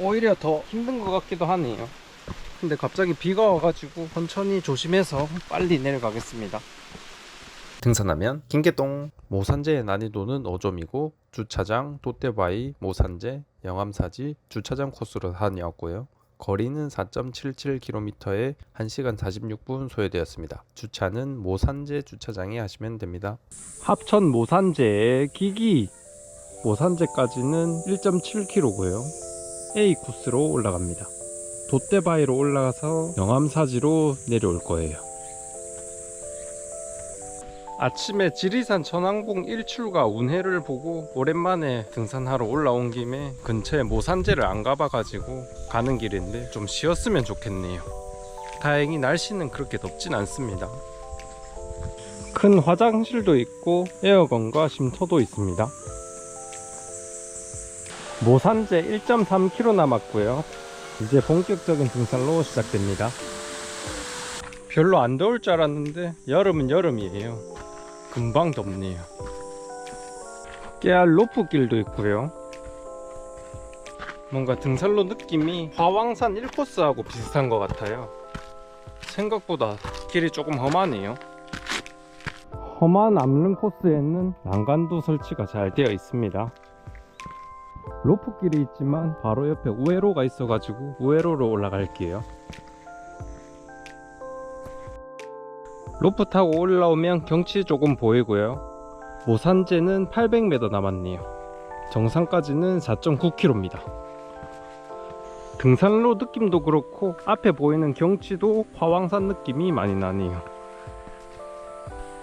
오히려 더 힘든 것 같기도 하네요. 근데 갑자기 비가 와가지고 천천히 조심해서 빨리 내려가겠습니다. 등산하면 김계동 모산제의 난이도는 5점이고 주차장 돛대바위 모산제 영암사지 주차장 코스로 다녀왔고요. 거리는 4.77km에 1시간 46분 소요되었습니다. 주차는 모산제 주차장에 하시면 됩니다. 합천 모산제 기기 모산제까지는 1.7km고요. A 코스로 올라갑니다. 돛대바위로 올라가서 영암사지로 내려올 거예요. 아침에 지리산 천왕봉 일출과 운해를 보고 오랜만에 등산하러 올라온 김에 근처에 모산제를 안 가봐가지고 가는 길인데 좀 쉬었으면 좋겠네요. 다행히 날씨는 그렇게 덥진 않습니다. 큰 화장실도 있고 에어건과 쉼터도 있습니다. 모산제 1.3km 남았고요. 이제 본격적인 등산로 시작됩니다. 별로 안 더울 줄 알았는데 여름은 여름이에요. 금방 덥네요. 깨알 로프길도 있고요. 뭔가 등산로 느낌이 화왕산 1코스하고 비슷한 것 같아요. 생각보다 길이 조금 험하네요. 험한 암릉 코스에는 난간도 설치가 잘 되어 있습니다. 로프길이 있지만 바로 옆에 우회로가 있어가지고 우회로로 올라갈게요. 로프 타고 올라오면 경치 조금 보이고요. 모산제는 800m 남았네요. 정상까지는 4.9km입니다. 등산로 느낌도 그렇고 앞에 보이는 경치도 화왕산 느낌이 많이 나네요.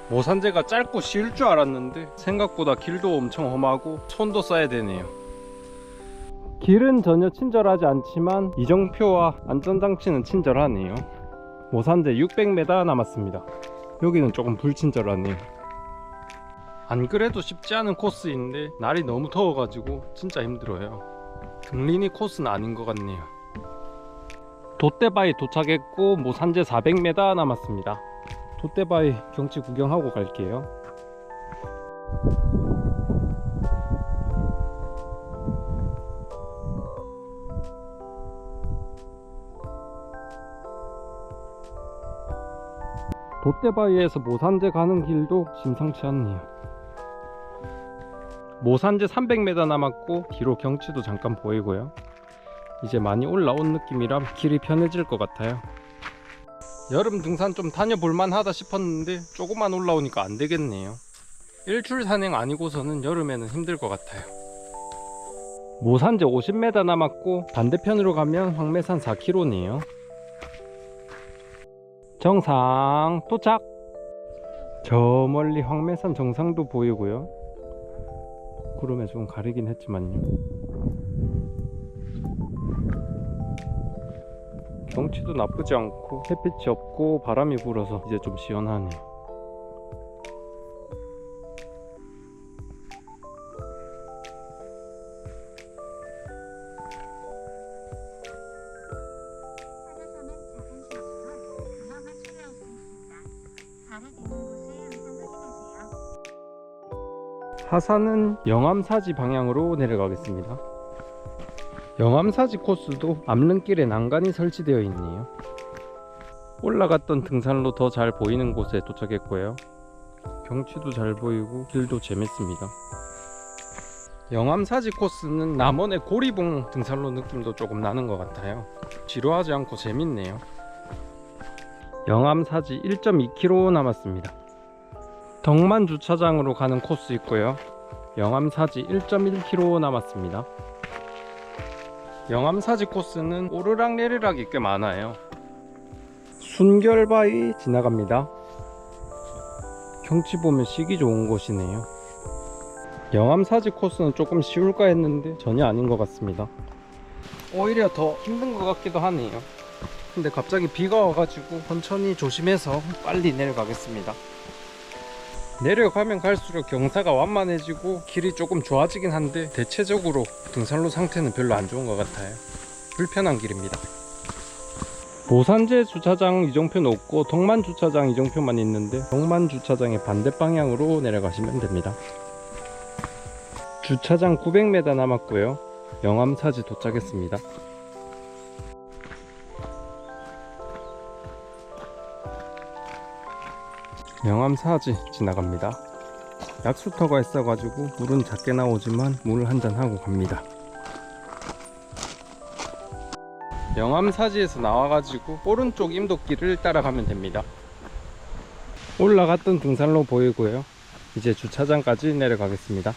모산제가 짧고 쉬울 줄 알았는데 생각보다 길도 엄청 험하고 손도 써야 되네요. 길은 전혀 친절하지 않지만 이정표와 안전장치는 친절하네요. 모산제 600m 남았습니다. 여기는 조금 불친절하네요. 안 그래도 쉽지 않은 코스인데 날이 너무 더워가지고 진짜 힘들어요. 등린이 코스는 아닌 것 같네요. 돛대바위 도착했고 모산제 400m 남았습니다. 돛대바위 경치 구경하고 갈게요. 돛대바위에서 모산제 가는 길도 심상치 않네요. 모산제 300m 남았고 뒤로 경치도 잠깐 보이고요. 이제 많이 올라온 느낌이라 길이 편해질 것 같아요. 여름 등산 좀 다녀볼만 하다 싶었는데 조금만 올라오니까 안 되겠네요. 일출 산행 아니고서는 여름에는 힘들 것 같아요. 모산제 50m 남았고 반대편으로 가면 황매산 4km네요. 정상 도착! 저 멀리 황매산 정상도 보이고요. 구름에 좀 가리긴 했지만요. 경치도 나쁘지 않고 햇빛이 없고 바람이 불어서 이제 좀 시원하네요. 하산은 영암사지 방향으로 내려가겠습니다. 영암사지 코스도 암릉길에 난간이 설치되어 있네요. 올라갔던 등산로 더 잘 보이는 곳에 도착했고요. 경치도 잘 보이고 길도 재밌습니다. 영암사지 코스는 남원의 고리봉 등산로 느낌도 조금 나는 것 같아요. 지루하지 않고 재밌네요. 영암사지 1.2km 남았습니다. 덕만 주차장으로 가는 코스 있고요. 영암사지 1.1km 남았습니다. 영암사지 코스는 오르락 내리락이 꽤 많아요. 순결바위 지나갑니다. 경치 보면 쉬기 좋은 곳이네요. 영암사지 코스는 조금 쉬울까 했는데 전혀 아닌 것 같습니다. 오히려 더 힘든 것 같기도 하네요. 근데 갑자기 비가 와가지고 천천히 조심해서 빨리 내려가겠습니다. 내려가면 갈수록 경사가 완만해지고 길이 조금 좋아지긴 한데 대체적으로 등산로 상태는 별로 안 좋은 것 같아요. 불편한 길입니다. 모산제 주차장 이정표는 없고 덕만 주차장 이정표만 있는데 덕만 주차장의 반대 방향으로 내려가시면 됩니다. 주차장 900m 남았고요. 영암사지 도착했습니다. 영암사지 지나갑니다. 약수터가 있어가지고 물은 작게 나오지만 물 한잔 하고 갑니다. 영암사지에서 나와가지고 오른쪽 임도길을 따라가면 됩니다. 올라갔던 등산로 보이고요. 이제 주차장까지 내려가겠습니다.